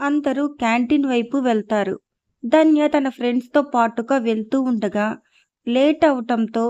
అందరూ క్యాంటీన్ వైపు వెళ్తారు. ధన్య తన ఫ్రెండ్స్తో పాటుగా వెళ్తూ ఉండగా లేట్ అవటంతో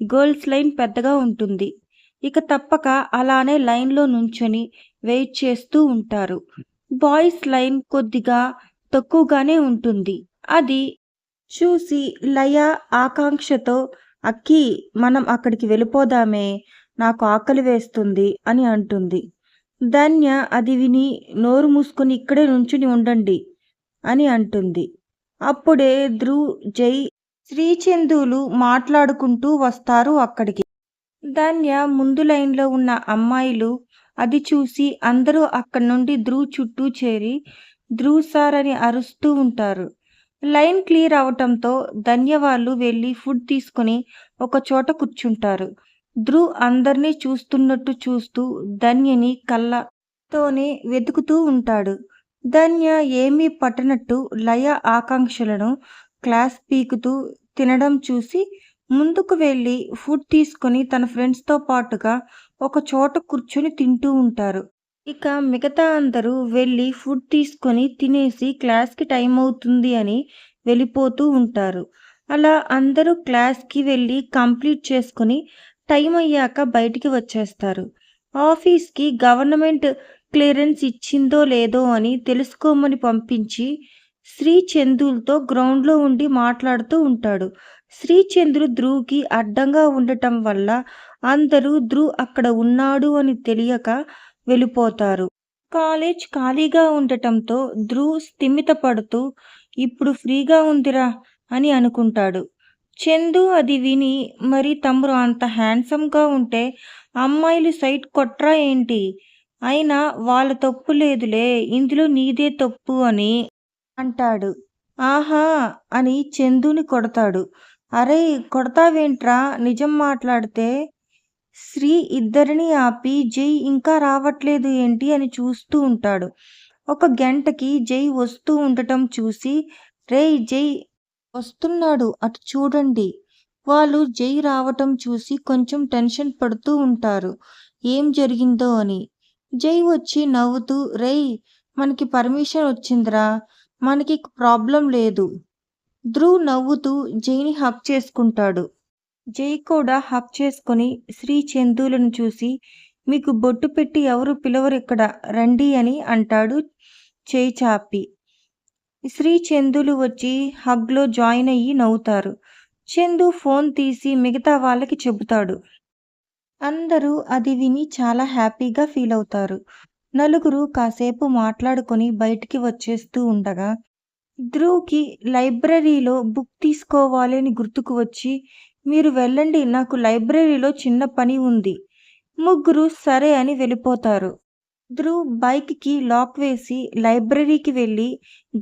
గర్ల్స్ లైన్ పెద్దగా ఉంటుంది. ఇక తప్పక అలానే లైన్లో నుంచొని వెయిట్ చేస్తూ ఉంటారు. బాయ్స్ లైన్ కొద్దిగా తక్కువగానే ఉంటుంది. అది చూసి లయ ఆకాంక్షతో అక్కి మనం అక్కడికి వెళ్ళిపోదామే నాకు ఆకలి వేస్తుంది అని అంటుంది. ధన్య అది విని నోరు మూసుకుని ఇక్కడే నుంచుని ఉండండి అని అంటుంది. అప్పుడే ధ్రువ్ జై శ్రీచందులు మాట్లాడుకుంటూ వస్తారు అక్కడికి. ధన్య ముందు లైన్లో ఉన్న అమ్మాయిలు అది చూసి అందరూ అక్కడి నుండి ధ్రువ్ చుట్టూ చేరి ధ్రువ్ సార్ అని అరుస్తూ ఉంటారు. లైన్ క్లియర్ అవటంతో ధన్య వాళ్ళు వెళ్ళి ఫుడ్ తీసుకుని ఒక చోట కూర్చుంటారు. ధ్రువ్ అందరినీ చూస్తున్నట్టు చూస్తూ ధన్యని కళ్ళతోనే వెతుకుతూ ఉంటాడు. ధన్య ఏమీ పట్టనట్టు లయ ఆకాంక్షలను క్లాస్ పీకుతూ తినడం చూసి ముందుకు వెళ్ళి ఫుడ్ తీసుకొని తన ఫ్రెండ్స్తో పాటుగా ఒక చోట కూర్చొని తింటూ ఉంటారు. ఇక మిగతా అందరూ వెళ్ళి ఫుడ్ తీసుకొని తినేసి క్లాస్కి టైం అవుతుంది అని వెళ్ళిపోతూ ఉంటారు. అలా అందరూ క్లాస్కి వెళ్ళి కంప్లీట్ చేసుకొని టైం అయ్యాక బయటికి వచ్చేస్తారు. ఆఫీస్కి గవర్నమెంట్ క్లియరెన్స్ ఇచ్చిందో లేదో అని తెలుసుకోమని పంపించి శ్రీ చందులతో గ్రౌండ్లో ఉండి మాట్లాడుతూ ఉంటాడు. శ్రీ చంద్రు ధ్రువ్కి అడ్డంగా ఉండటం వల్ల అందరూ ధ్రువ్ అక్కడ ఉన్నాడు అని తెలియక వెళ్ళిపోతారు. కాలేజ్ ఖాళీగా ఉండటంతో ధ్రువ్ స్థిమితపడుతూ ఇప్పుడు ఫ్రీగా ఉందిరా అని అనుకుంటాడు. చందు అది విని మరి తమ్ముడు అంత హ్యాండ్సమ్గా ఉంటే అమ్మాయిలు సైట్ కొట్రా ఏంటి? అయినా వాళ్ళ తప్పు లేదులే ఇందులో నీదే తప్పు అని అంటాడు. ఆహా అని చందుని కొడతాడు. అరే కొడతావేంట్రా? నిజం మాట్లాడితే శ్రీ ఇద్దరిని ఆపి జై ఇంకా రావట్లేదు ఏంటి అని చూస్తూ ఉంటాడు. ఒక గంటకి జై వస్తూ ఉండటం చూసి రేయ్ జై వస్తున్నాడు. అటు చూడండి. వాళ్ళు జై రావటం చూసి కొంచెం టెన్షన్ పడుతూ ఉంటారు. ఏం జరిగిందో అని. జై వచ్చి నవ్వుతూ రేయ్ మనకి పర్మిషన్ వచ్చిందిరా. మనకి ప్రాబ్లం లేదు. ధ్రువ్ నవ్వుతూ జైని హక్ చేసుకుంటాడు. జై కూడా హక్ చేసుకుని శ్రీ చందులను చూసి మీకు బొట్టు పెట్టి ఎవరు పిలవరు ఇక్కడ రండి అని అంటాడు చేయి చాపి. శ్రీ చందులు వచ్చి హగ్లో జాయిన్ అయ్యి నవ్వుతారు. చందు ఫోన్ తీసి మిగతా వాళ్ళకి చెబుతాడు. అందరూ అది విని చాలా హ్యాపీగా ఫీల్ అవుతారు. నలుగురు కాసేపు మాట్లాడుకొని బయటికి వచ్చేస్తూ ఉండగా ధ్రువ్కి లైబ్రరీలో బుక్ తీసుకోవాలని గుర్తుకు వచ్చి మీరు వెళ్ళండి నాకు లైబ్రరీలో చిన్న పని ఉంది. ముగ్గురు సరే అని వెళ్ళిపోతారు. ధ్రువ్ బైక్కి లాక్ వేసి లైబ్రరీకి వెళ్ళి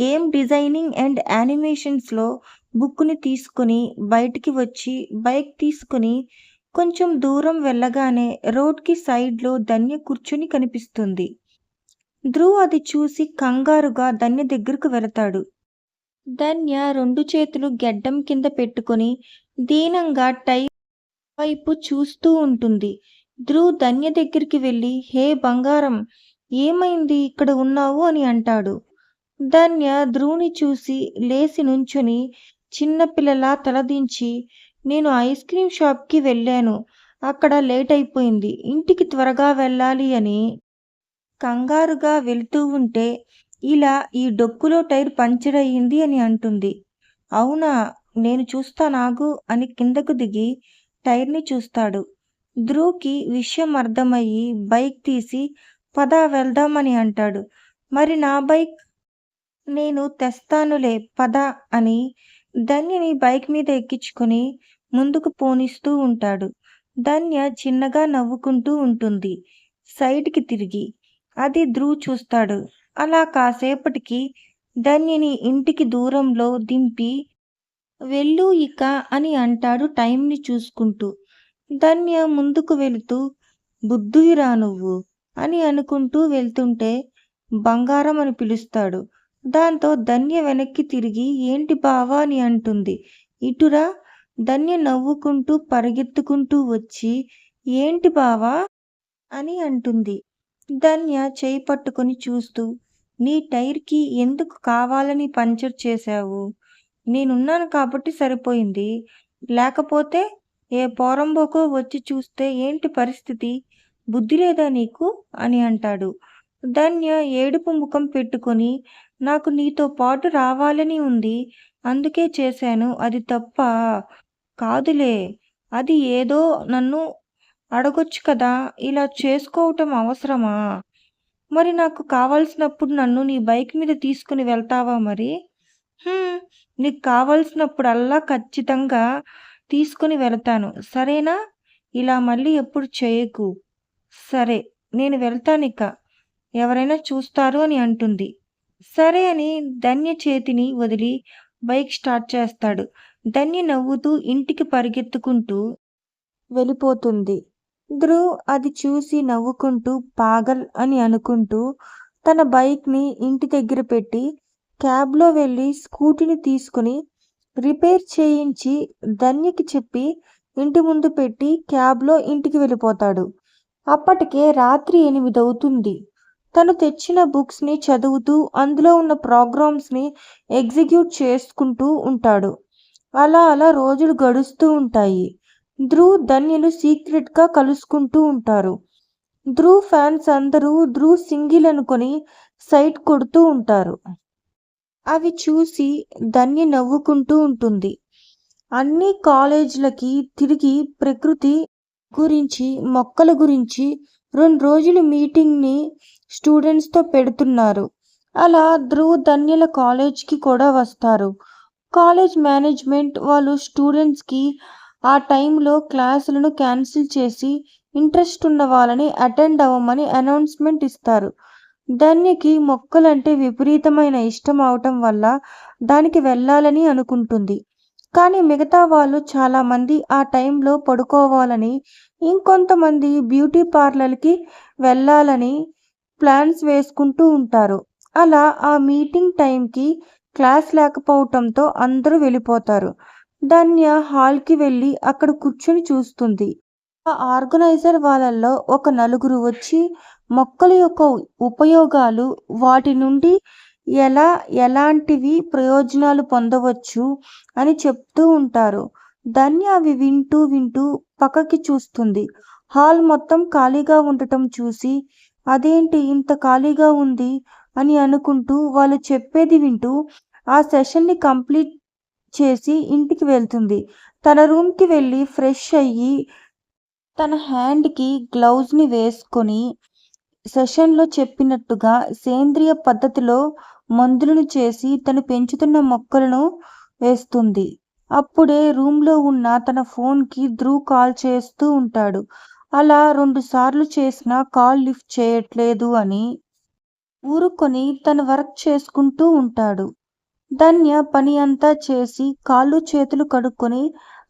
గేమ్ డిజైనింగ్ అండ్ యానిమేషన్స్లో బుక్ని తీసుకుని బయటికి వచ్చి బైక్ తీసుకుని కొంచెం దూరం వెళ్ళగానే రోడ్కి సైడ్లో ధన్య కూర్చుని కనిపిస్తుంది. ధ్రువ్ అది చూసి కంగారుగా ధన్య దగ్గరకు వెళతాడు. ధన్య రెండు చేతులు గెడ్డం కింద పెట్టుకొని దీనంగా టై వైపు చూస్తూ ఉంటుంది. ధ్రువ్ ధన్య దగ్గరికి వెళ్ళి హే బంగారం ఏమైంది? ఇక్కడ ఉన్నావు? అని అంటాడు. ధన్య ధ్రువుని చూసి లేసి నుంచుని చిన్నపిల్లలా తలదించి నేను ఐస్ క్రీమ్ షాప్కి వెళ్ళాను. అక్కడ లేట్ అయిపోయింది. ఇంటికి త్వరగా వెళ్ళాలి అని కంగారుగా వెళ్తూ ఉంటే ఇలా ఈ డొక్కులో టైర్ పంచర్ అయ్యింది అని అంటుంది. అవునా? నేను చూస్తానాగు అని కిందకు దిగి టైర్ని చూస్తాడు. ధ్రువ్కి విషయం అర్థమయ్యి బైక్ తీసి పద వెళ్దామని అంటాడు. మరి నా బైక్ నేను తెస్తానులే పద అని ధన్యని బైక్ మీద ఎక్కించుకొని ముందుకు పోనిస్తూ ఉంటాడు. ధన్య చిన్నగా నవ్వుకుంటూ ఉంటుంది. సైడ్కి తిరిగి అది ధ్రువ్ చూస్తాడు. అలా కాసేపటికి ధన్యని ఇంటికి దూరంలో దింపి వెళ్ళు ఇక అని అంటాడు టైంని చూసుకుంటూ. ధన్య ముందుకు వెళుతూ బుద్ధువిరా నువ్వు అని అనుకుంటూ వెళ్తుంటే బంగారం అని పిలుస్తాడు దాంతో ధన్య వెనక్కి తిరిగి ఏంటి బావా అని అంటుంది ఇటురా ధన్య నవ్వుకుంటూ పరిగెత్తుకుంటూ వచ్చి ఏంటి బావా అని అంటుంది ధన్య చేయి పట్టుకొని చూస్తూ నీ టైర్‌కి ఎందుకు కావాలని పంచర్ చేశావు? నేనున్నాను కాబట్టి సరిపోయింది. లేకపోతే ఏ పోరంబోకో వచ్చి చూస్తే ఏంటి పరిస్థితి? బుద్ధి లేదా నీకు? అని అంటాడు. ధన్య ఏడుపు ముఖం పెట్టుకొని నాకు నీతో పాటు రావాలని ఉంది. అందుకే చేశాను. అది తప్ప కాదులే. అది ఏదో నన్ను అడగొచ్చు కదా! ఇలా చేసుకోవటం అవసరమా? మరి నాకు కావాల్సినప్పుడు నన్ను నీ బైక్ మీద తీసుకుని వెళ్తావా మరి? నీకు కావాల్సినప్పుడల్లా ఖచ్చితంగా తీసుకుని వెళతాను. సరేనా? ఇలా మళ్ళీ ఎప్పుడు చేయకు. సరే. నేను వెళ్తానిక. ఎవరైనా చూస్తారు అని అంటుంది. సరే అని ధన్య చేతిని వదిలి బైక్ స్టార్ట్ చేస్తాడు. ధన్య నవ్వుతూ ఇంటికి పరిగెత్తుకుంటూ వెళ్ళిపోతుంది. ధ్రువ్ అది చూసి నవ్వుకుంటూ పాగల్ అని అనుకుంటూ తన బైక్‌ని ఇంటి దగ్గర పెట్టి క్యాబ్‌లో వెళ్ళి స్కూటీని తీసుకుని రిపేర్ చేయించి ధన్యకి చెప్పి ఇంటి ముందు పెట్టి క్యాబ్‌లో ఇంటికి వెళ్ళిపోతాడు. అప్పటికే రాత్రి ఎనిమిది అవుతుంది తను తెచ్చిన బుక్స్‌ని చదువుతూ అందులో ఉన్న ప్రోగ్రామ్స్‌ని ఎగ్జిక్యూట్ చేసుకుంటూ ఉంటాడు. అలా అలా రోజులు గడుస్తూ ఉంటాయి. ధ్రువ్, ధన్యను సీక్రెట్‌గా కలుసుకుంటూ ఉంటారు. ధ్రువ్ ఫ్యాన్స్ అందరూ ధ్రువ్ సింగిల్ అనుకొని సైట్ కొడుతూ ఉంటారు. అవి చూసి ధన్య నవ్వుకుంటూ ఉంటుంది. అన్ని కాలేజీలకి తిరిగి ప్రకృతి గురించి, మొక్కల గురించి రెండు రోజులు మీటింగ్‌ని స్టూడెంట్స్‌తో పెడుతున్నారు. అలా ధ్రువ్, ధన్యుల కాలేజ్‌కి కూడా వస్తారు. కాలేజ్ మేనేజ్మెంట్ వాళ్ళు స్టూడెంట్స్‌కి ఆ టైంలో క్లాసులను క్యాన్సిల్ చేసి ఇంట్రెస్ట్ ఉన్న వాళ్ళని అటెండ్ అవ్వమని అనౌన్స్‌మెంట్ ఇస్తారు. ధన్యకి మొక్కలంటే విపరీతమైన ఇష్టం అవటం వల్ల దానికి వెళ్ళాలని అనుకుంటుంది. కానీ మిగతా వాళ్ళు చాలామంది ఆ టైంలో పడుకోవాలని, ఇంకొంతమంది బ్యూటీ పార్లర్‌కి వెళ్ళాలని ప్లాన్స్ వేసుకుంటూ ఉంటారు. అలా ఆ మీటింగ్ టైంకి క్లాస్ లేకపోవటంతో అందరూ వెళ్ళిపోతారు. ధన్య హాల్‌కి వెళ్ళి అక్కడ కూర్చుని చూస్తుంది. ఆ ఆర్గనైజర్ వాళ్ళల్లో ఒక నలుగురు వచ్చి మొక్కల యొక్క ఉపయోగాలు, వాటి నుండి ఎలా ఎలాంటివి ప్రయోజనాలు పొందవచ్చు అని చెప్తూ ఉంటారు. ధన్య అవి వింటూ వింటూ పక్కకి చూస్తుంది. హాల్ మొత్తం ఖాళీగా ఉండటం చూసి అదేంటి ఇంత ఖాళీగా ఉంది అని అనుకుంటూ వాళ్ళు చెప్పేది వింటూ ఆ సెషన్‌ని కంప్లీట్ చేసి ఇంటికి వెళ్తుంది. తన రూమ్‌కి వెళ్ళి ఫ్రెష్ అయ్యి తన హ్యాండ్‌కి గ్లౌజ్ని వేసుకొని సెషన్‌లో చెప్పినట్టుగా సేంద్రియ పద్ధతిలో మందులను చేసి తను పెంచుతున్న మొక్కలను వేస్తుంది. అప్పుడే రూమ్‌లో ఉన్న తన ఫోన్‌కి ధ్రువ్ కాల్ చేస్తూ ఉంటాడు. అలా రెండుసార్లు చేసినా కాల్ లిఫ్ట్ చేయట్లేదు అని ఊరుకొని తన వర్క్ చేసుకుంటూ ఉంటాడు. ధన్య పని అంతా చేసి కాళ్ళు చేతులు కడుక్కొని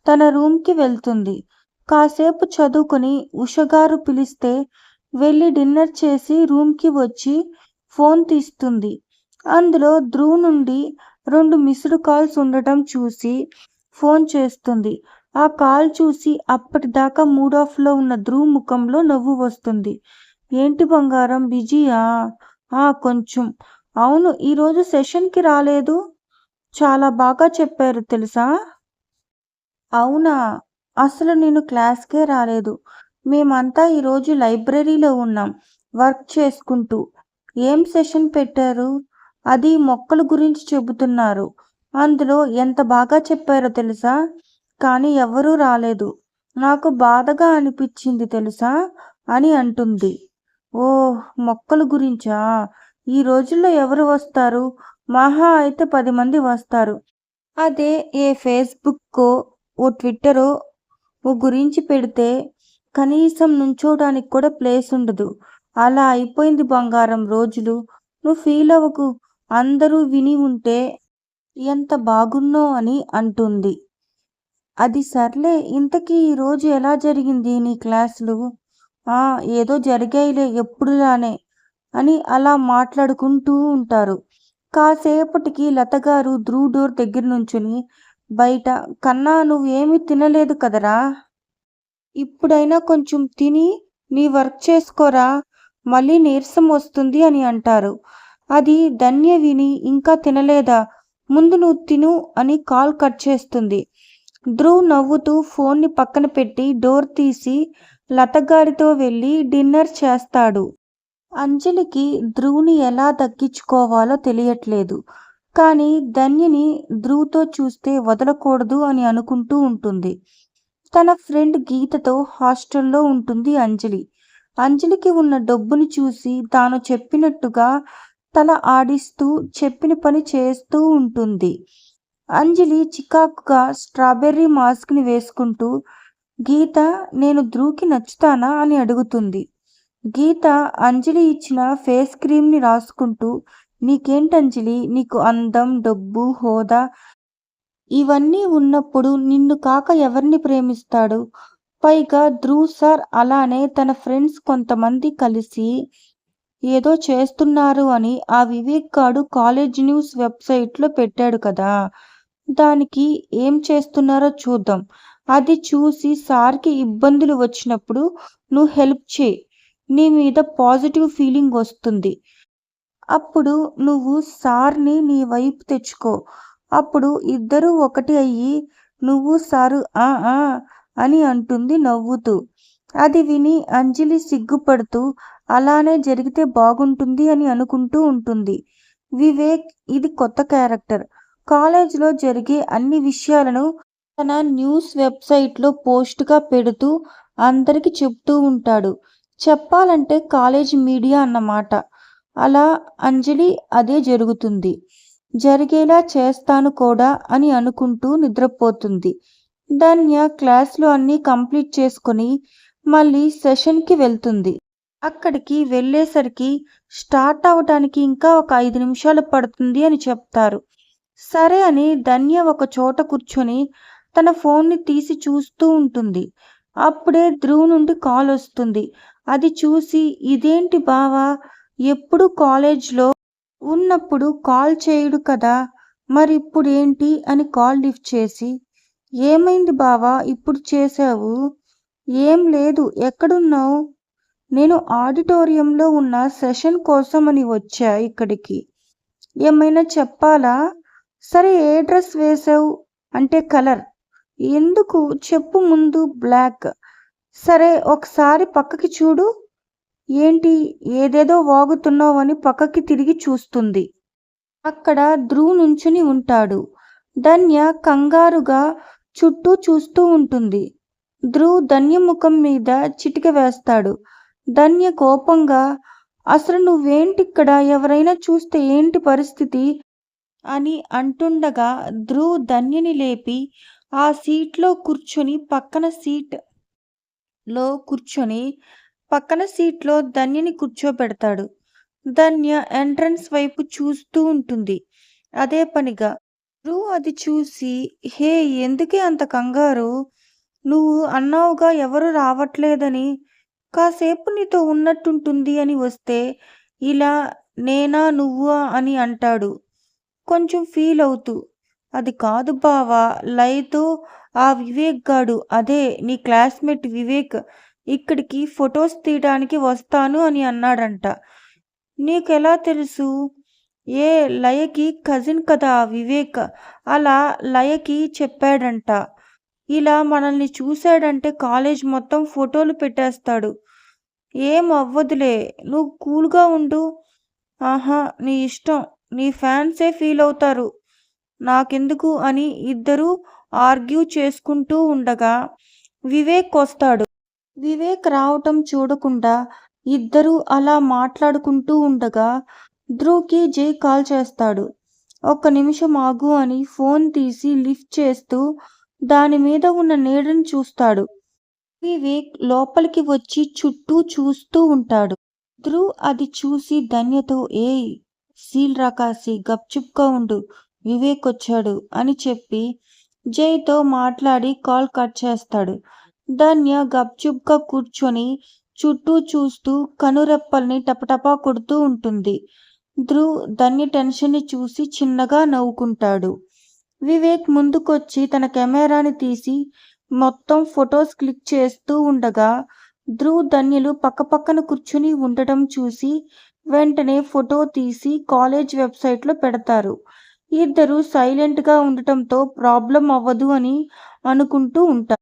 తన రూమ్‌కి వెళ్తుంది. కాసేపు చదువుకొని ఉషగారు పిలిస్తే వెళ్ళి డిన్నర్ చేసి రూమ్‌కి వచ్చి ఫోన్ తీస్తుంది. అందులో ధ్రువ్ నుండి రెండు మిస్డ్ కాల్స్ ఉండటం చూసి ఫోన్ చేస్తుంది. ఆ కాల్ చూసి అప్పటిదాకా ఆఫ్లో ఉన్న ధ్రువ్ ముఖంలో నవ్వు వస్తుంది. ఏంటి బంగారం బిజీయా? ఆ! కొంచెం. అవును ఈరోజు సెషన్‌కి రాలేదు. చాలా బాగా చెప్పారు తెలుసా? అవునా? అసలు నేను క్లాస్‌కే రాలేదు. మేమంతా ఈరోజు లైబ్రరీలో ఉన్నాం వర్క్ చేసుకుంటూ. ఏం సెషన్ పెట్టారు? అది మొక్కల గురించి చెబుతున్నారు. అందులో ఎంత బాగా చెప్పారో తెలుసా? కానీ ఎవరూ రాలేదు. నాకు బాధగా అనిపించింది తెలుసా? అని అంటుంది. ఓ మొక్కల గురించా? ఈ రోజుల్లో ఎవరు వస్తారు? మహా అయితే పది మంది వస్తారు. అదే ఏ ఫేస్‌బుక్కో, ఓ ట్విట్టరో ఓ గురించి పెడితే కనీసం నుంచోడానికి కూడా ప్లేస్ ఉండదు. అలా అయిపోయింది బంగారం రోజులు. నువ్వు ఫీల్ అవ్వకు అందరూ విని ఉంటే ఎంత బాగున్నో అని అంటుంది. అది సర్లే ఇంతకీ ఈరోజు ఎలా జరిగింది నీ క్లాసులు? ఆ! ఏదో జరిగాయిలే ఎప్పుడులానే అని అలా మాట్లాడుకుంటూ ఉంటారు. కాసేపటికి లతగారు ధ్రువ్ డోర్ దగ్గర నుంచుని బయట కన్నా నువ్వేమీ తినలేదు కదరా! ఇప్పుడైనా కొంచెం తిని నీ వర్క్ చేసుకోరా! మళ్ళీ నీరసం వస్తుంది అని అంటారు. అది ధన్య విని ఇంకా తినలేదా ముందు నువ్వు తిను అని కాల్ కట్ చేస్తుంది ధ్రువ్ నవ్వుతూ ఫోన్ని పక్కన పెట్టి డోర్ తీసి లతగారితో వెళ్ళి డిన్నర్ చేస్తాడు అంజలికి ధ్రువుని ఎలా దక్కించుకోవాలో తెలియట్లేదు కానీ ధన్యని ధ్రువుతో చూస్తే వదలకూడదు అని అనుకుంటూ ఉంటుంది తన ఫ్రెండ్ గీతతో హాస్టల్లో ఉంటుంది అంజలి. అంజలికి ఉన్న డబ్బుని చూసి తాను చెప్పినట్టుగా తల ఆడిస్తూ చెప్పిన పని చేస్తూ ఉంటుంది. అంజలి చికాకుగా స్ట్రాబెర్రీ మాస్క్ని వేసుకుంటూ గీత నేను ధ్రువ్కి నచ్చుతానా? అని అడుగుతుంది. గీత అంజలి ఇచ్చిన ఫేస్ క్రీమ్ని రాసుకుంటూ నీకేంటంజలి? నీకు అందం డబ్బు హోదా ఇవన్నీ ఉన్నప్పుడు నిన్ను కాక ఎవరిని ప్రేమిస్తాడు? పైగా ధ్రువ్ సార్ అలానే తన ఫ్రెండ్స్ కొంతమంది కలిసి ఏదో చేస్తున్నారు అని ఆ వివేక్ గాడు కాలేజ్ న్యూస్ వెబ్సైట్లో పెట్టాడు కదా. దానికి ఏం చేస్తున్నారో చూద్దాం. అది చూసి సార్కి ఇబ్బందులు వచ్చినప్పుడు నువ్వు హెల్ప్ చేయి. నీ మీద పాజిటివ్ ఫీలింగ్ వస్తుంది. అప్పుడు నువ్వు సార్ని నీ వైపు తెచ్చుకో. అప్పుడు ఇద్దరూ ఒకటి అయ్యి నువ్వు సారు ఆ ఆ అని అంటుంది నవ్వుతూ. అది విని అంజలి సిగ్గుపడుతూ అలానే జరిగితే బాగుంటుంది అని అనుకుంటూ ఉంటుంది. వివేక్ ఇది కొత్త క్యారెక్టర్. కాలేజ్లో జరిగే అన్ని విషయాలను తన న్యూస్ వెబ్సైట్లో పోస్ట్గా పెడుతూ అందరికి చెప్తూ ఉంటాడు. చెప్పాలంటే కాలేజ్ మీడియా అన్నమాట. అలా అంజలి అదే జరుగుతుంది. జరిగేలా చేస్తాను కూడా అని అనుకుంటూ నిద్రపోతుంది. ధన్య క్లాసులు అన్నీ కంప్లీట్ చేసుకొని మళ్ళీ సెషన్కి వెళ్తుంది. అక్కడికి వెళ్ళేసరికి స్టార్ట్ అవటానికి ఇంకా ఒక ఐదు నిమిషాలు పడుతుంది అని చెప్తారు. సరే అని ధన్య ఒక చోట కూర్చొని తన ఫోన్ని తీసి చూస్తూ ఉంటుంది. అప్పుడే ధ్రువ్ నుండి కాల్ వస్తుంది. అది చూసి ఇదేంటి బావా? ఎప్పుడు కాలేజ్లో ఉన్నప్పుడు కాల్ చేయడు కదా మరి ఇప్పుడు ఏంటి అని కాల్ లిఫ్ట్ చేసి ఏమైంది బావా ఇప్పుడు చేసావు ఏం లేదు ఎక్కడున్నావు? నేను ఆడిటోరియంలో ఉన్న సెషన్ కోసం అని వచ్చా ఇక్కడికి. ఏమైనా చెప్పాలా? సరే ఏ డ్రెస్ వేసావు అంటే కలర్. ఎందుకు? చెప్పు ముందు బ్లాక్. సరే ఒకసారి పక్కకి చూడు. ఏంటి ఏదేదో వాగుతున్నావని పక్కకి తిరిగి చూస్తుంది. అక్కడ ధ్రువ్ నుంచుని ఉంటాడు. ధన్య కంగారుగా చుట్టూ చూస్తూ ఉంటుంది. ధ్రువ్ ధన్య ముఖం మీద చిటిక వేస్తాడు. ధన్య కోపంగా అసలు నువ్వేంటిక్కడ? ఎవరైనా చూస్తే ఏంటి పరిస్థితి అని అంటుండగా ధ్రువ్ ధన్యని లేపి ఆ సీట్లో కూర్చొని పక్కన సీట్లో కూర్చొని పక్కన సీట్లో ధన్యని కూర్చోబెడతాడు. ధన్య ఎంట్రన్స్ వైపు చూస్తూ ఉంటుంది. అదే పనిగా ధ్రువ్ అది చూసి హే ఎందుకే అంత కంగారు? నువ్వు అన్నావుగా ఎవరు రావట్లేదని. కాసేపు నీతో ఉన్నట్టుంటుంది అని వస్తే ఇలా నేనా నువ్వా అని అంటాడు. కొంచెం ఫీల్ అవుతూ అది కాదు బావా లయతో ఆ వివేక్ గాడు అదే నీ క్లాస్మేట్ వివేక్ ఇక్కడికి ఫొటోస్ తీయడానికి వస్తాను అని అన్నాడంట. నీకెలా తెలుసు? ఏ లయకి కజిన్ కదా వివేక్? అలా లయకి చెప్పాడంట. ఇలా మనల్ని చూశాడంటే కాలేజ్ మొత్తం ఫోటోలు పెట్టేస్తాడు. ఏం అవ్వదులే నువ్వు కూల్గా ఉండు. ఆహా నీ ఇష్టం. నీ ఫ్యాన్సే ఫీల్ అవుతారు. నాకెందుకు అని ఇద్దరూ ఆర్గ్యూ చేసుకుంటూ ఉండగా వివేక్ వస్తాడు. వివేక్ రావటం చూడకుండా ఇద్దరూ అలా మాట్లాడుకుంటూ ఉండగా ధ్రువ్కి జై కాల్ చేస్తాడు. ఒక్క నిమిషం ఆగు అని ఫోన్ తీసి లిఫ్ట్ చేస్తూ దాని మీద ఉన్న నీడను చూస్తాడు. వివేక్ లోపలికి వచ్చి చుట్టూ చూస్తూ ఉంటాడు. ధ్రువ్ అది చూసి ధన్యతో ఏయ్ సీల్ రాకాసి గప్చుప్గా ఉండు వివేక్ వచ్చాడు అని చెప్పి జైతో మాట్లాడి కాల్ కట్ చేస్తాడు. ధన్య గప్చుప్గా కూర్చొని చుట్టూ చూస్తూ కనురెప్పల్ని టపటపా కొడుతూ ఉంటుంది. ధ్రువ్ ధన్య టెన్షన్ని చూసి చిన్నగా నవ్వుకుంటాడు. వివేక్ ముందుకొచ్చి తన కెమెరాని తీసి మొత్తం ఫొటోస్ క్లిక్ చేస్తూ ఉండగా ధ్రువ్ ధన్యులు పక్కపక్కన కూర్చుని ఉండటం చూసి వెంటనే ఫోటో తీసి కాలేజ్ వెబ్సైట్లో పెడతారు. ఇద్దరు సైలెంట్గా ఉండటంతో ప్రాబ్లం అవ్వదు అని అనుకుంటూ ఉంటారు.